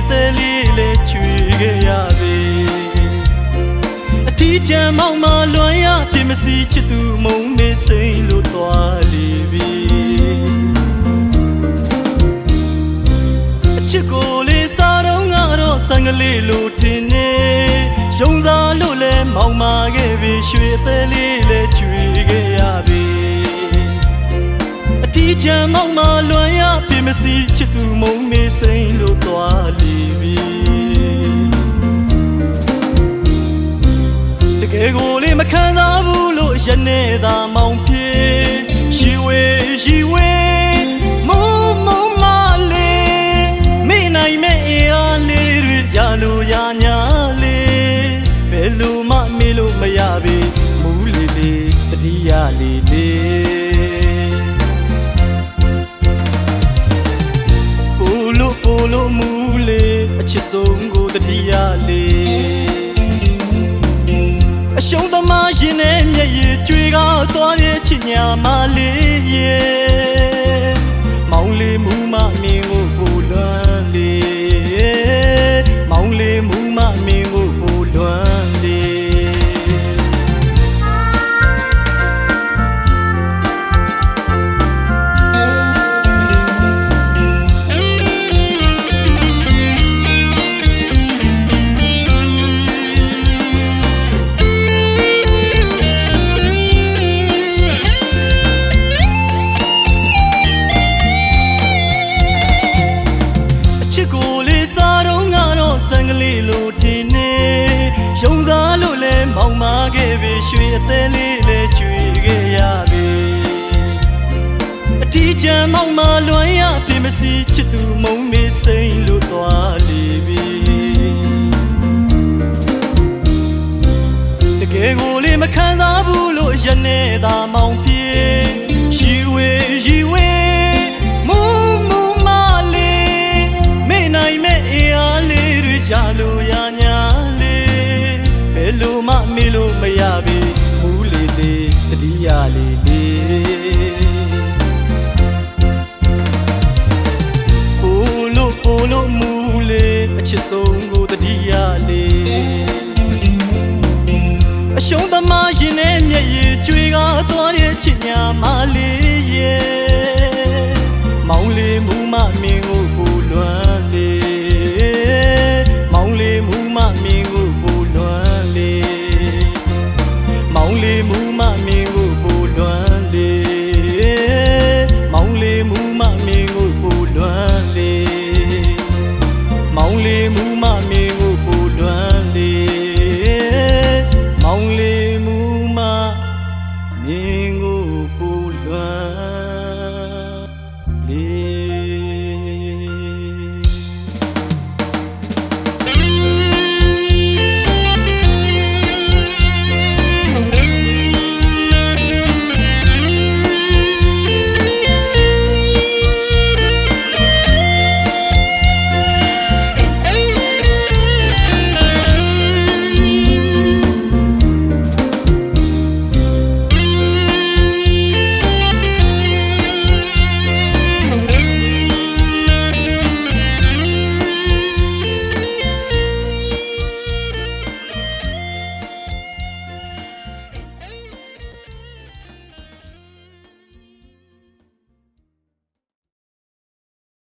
ရွှေသေးလေးလဲချွေခဲ့ရပြီအထီးချမ်းမောင်မလွမ်းရပြင်မစီချစ်သူမုံနေစိမ့်လို့သွားလီပြီအချစ်ကိုလေးစားတော့ငါတော့ဆန်ကလေးလိုထင်နေရုံစားလို့လဲမောင်မာခဲ့ပြီရွှေသေးလေးလဲချွေခဲ့ရပြီအတီးချမ်းမောင်မလွမ်းရပြင်မစီချစ်သူမုံမေးစိမ့်လို့သွားလီ ပြီတကယ်ကိုလေးမခံစားဘူးလို့ရနေသာမောင်ပြေရှိဝေရှိဝေမုံမုံမလေးမိနိုင်မဲ့အေးအားလေးတွေရလို့ရညာလေးဘယ်လိုမှမေးလို့မရပြီမူးလေးလေးတတိယလေးလေးပိုလိုပိုလိုမူလေးအချစ်ဆုံးကိုတတိယလေး အရှုံးသမားရင်နဲ့မျက်ရည်ကြွေကားသွားတဲ့ချစ်ညာမလေးရဲ့ စားတော့ငါတော့ဆန်ကလေးလိုထင်နေရုံစားလို့လဲမောင်မာခဲ့ပြီရွှေအသေးလေးလဲကျွေခဲ့ရပြီအထီးချမ်းမောင်မာလွမ်းရပြင်မစီချစ်သူမုံမေးစိမ့်လို့သွားလီပြီတကယ်ကိုလေးမခံစားဘူးလို့ရနေသာမောင်ပြေ တတိယလေးလေးပိုလို့ပိုလို့မူးလေးအချစ်ဆုံးကိုတတိယလေးအရှုံးသမားရင်နဲ့မျက်ရည်ကြွေကားသွားတဲ့ချစ်ညာမလေးရဲ့မောင်လေးမူမမင်းကိုပူလွမ်းလေမောင်လေးမူမမင်းကိုပူလွမ်းလေမောင်လေးမူ မောင်လေးမူမမေကိုပိုလွမ်းလေမောင်လေးမူမမင်းကိုပိုလွမ်း